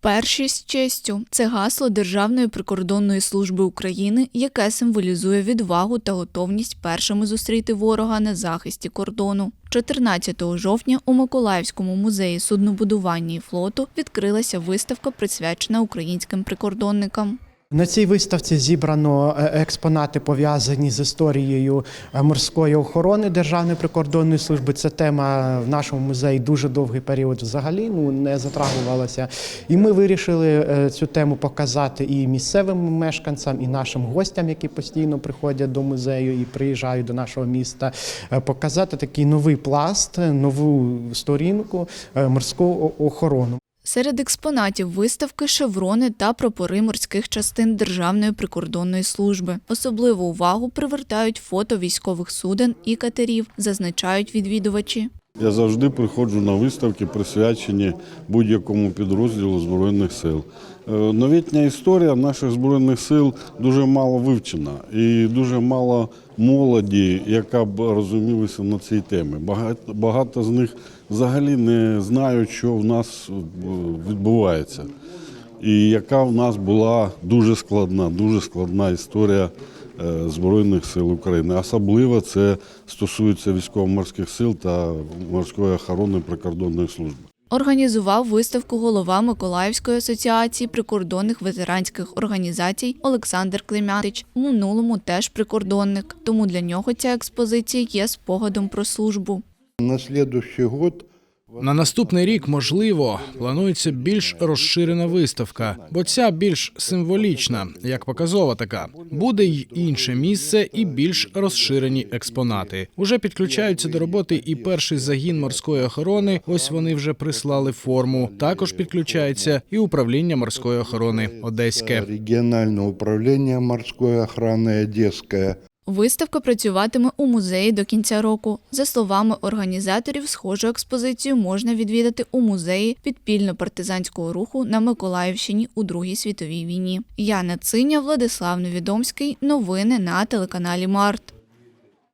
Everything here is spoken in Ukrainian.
Перші з честю це гасло Державної прикордонної служби України, яке символізує відвагу та готовність першими зустріти ворога на захисті кордону. 14 жовтня у Миколаївському музеї суднобудування і флоту відкрилася виставка, присвячена українським прикордонникам. На цій виставці зібрано е, експонати пов'язані з історією е, морської охорони Державної прикордонної служби. Це тема в нашому музеї дуже довгий період взагалі ну не затрагувалася. І ми вирішили е, цю тему показати і місцевим мешканцям, і нашим гостям, які постійно приходять до музею і приїжджають до нашого міста. Показати такий новий пласт, нову сторінку морську охорону. Серед експонатів виставки шеврони та прапори морських частин Державної прикордонної служби. Особливу увагу привертають фото військових суден і катерів, зазначають відвідувачі. Я завжди приходжу на виставки, присвячені будь-якому підрозділу Збройних сил. Е, Новітня історія наших Збройних сил дуже мало вивчена і дуже мало молоді, яка б розумілася на цій темі. Багато, багато з них взагалі не знають, що в нас е, відбувається. І яка в нас була дуже складна, дуже складна історія Збройних сил України. Особливо це стосується військово-морських сил та морської охорони прикордонної служби. Організував виставку голова Миколаївської асоціації прикордонних ветеранських організацій Олександр Клемятич. У минулому теж прикордонник. Тому для нього ця експозиція є спогадом про службу. На следующий год На наступний рік, можливо, планується більш розширена виставка, бо ця більш символічна, як показова така. Буде й інше місце і більш розширені експонати. Уже підключаються до роботи і перший загін морської охорони. Ось вони вже прислали форму. Також підключається і управління морської охорони Одеське. региональное управление морской охраны Одесское Виставка працюватиме у музеї до кінця року. За словами організаторів, схожу експозицію можна відвідати у музеї підпільно-партизанського руху на Миколаївщині у Другій світовій війні. Яна Циня, Владислав Невідомський. Новини на телеканалі Март.